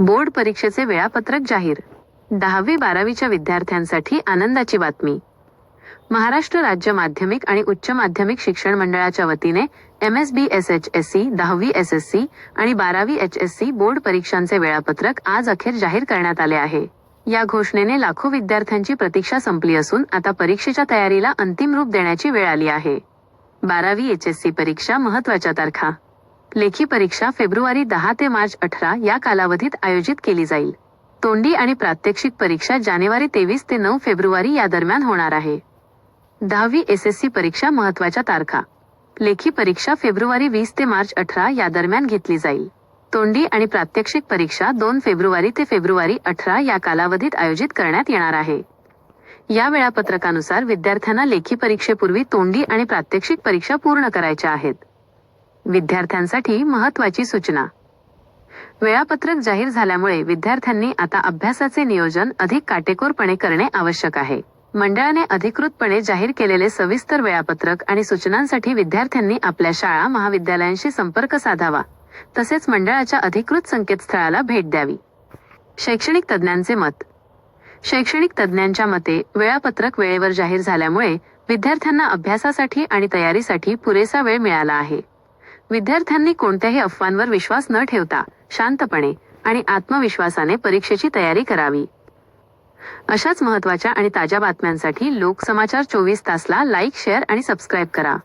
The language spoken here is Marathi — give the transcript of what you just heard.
बोर्ड परीक्षेचे वेळापत्रक जाहीर. दहावी बारावीच्या विद्यार्थ्यांसाठी आनंदाची बातमी. महाराष्ट्र राज्य माध्यमिक आणि उच्च माध्यमिक शिक्षण मंडळाच्या वतीने M S B S H S C दहावी एस एस सी आणि बारावी एच एस सी बोर्ड परीक्षांचे वेळापत्रक आज अखेर जाहीर करण्यात आले आहे. या घोषणेने लाखो विद्यार्थ्यांची प्रतीक्षा संपली असून आता परीक्षेच्या तयारीला अंतिम रूप देण्याची वेळ आली आहे. बारावी एच एस सी परीक्षा महत्त्वाच्या तारखा. लेखी परीक्षा फेब्रुवारी दहा ते मार्च अठरा या कालावधीत आयोजित केली जाईल. तोंडी आणि प्रात्यक्षिक परीक्षा जानेवारी तेवीस ते नऊ फेब्रुवारी या दरम्यान होणार आहे. दहावी एस एस सी परीक्षा महत्त्वाच्या तारखा. लेखी परीक्षा फेब्रुवारी वीस ते मार्च अठरा या दरम्यान घेतली जाईल. तोंडी आणि प्रात्यक्षिक परीक्षा दोन फेब्रुवारी ते फेब्रुवारी अठरा या कालावधीत आयोजित करण्यात येणार आहे. या वेळापत्रकानुसार विद्यार्थ्यांना लेखी परीक्षेपूर्वी तोंडी आणि प्रात्यक्षिक परीक्षा पूर्ण करायच्या आहेत. विद्यार्थ्यांसाठी महत्वाची सूचना. वेळापत्रक जाहीर झाल्यामुळे विद्यार्थ्यांनी आता अभ्यासाचे नियोजन अधिक काटेकोरपणे करणे आवश्यक आहे. मंडळाने अधिकृतपणे जाहीर केलेले सविस्तर वेळापत्रक आणि सूचनांसाठी विद्यार्थ्यांनी आपल्या शाळा महाविद्यालयांशी संपर्क साधावा. तसेच मंडळाच्या अधिकृत संकेतस्थळाला भेट द्यावी. शैक्षणिक तज्ज्ञांचे मत. शैक्षणिक तज्ज्ञांच्या मते वेळापत्रक वेळेवर जाहीर झाल्यामुळे विद्यार्थ्यांना अभ्यासासाठी आणि तयारीसाठी पुरेसा वेळ मिळाला आहे. विद्यार्थ्यांनी कोणत्याही अफवांवर विश्वास न ठेवता शांतपणे आणि आत्मविश्वासाने परीक्षेची तयारी करावी. अशाच महत्त्वाच्या आणि ताज्या बातम्यांसाठी लोकसमाचार चोवीस तासला लाईक शेअर आणि सबस्क्राईब करा.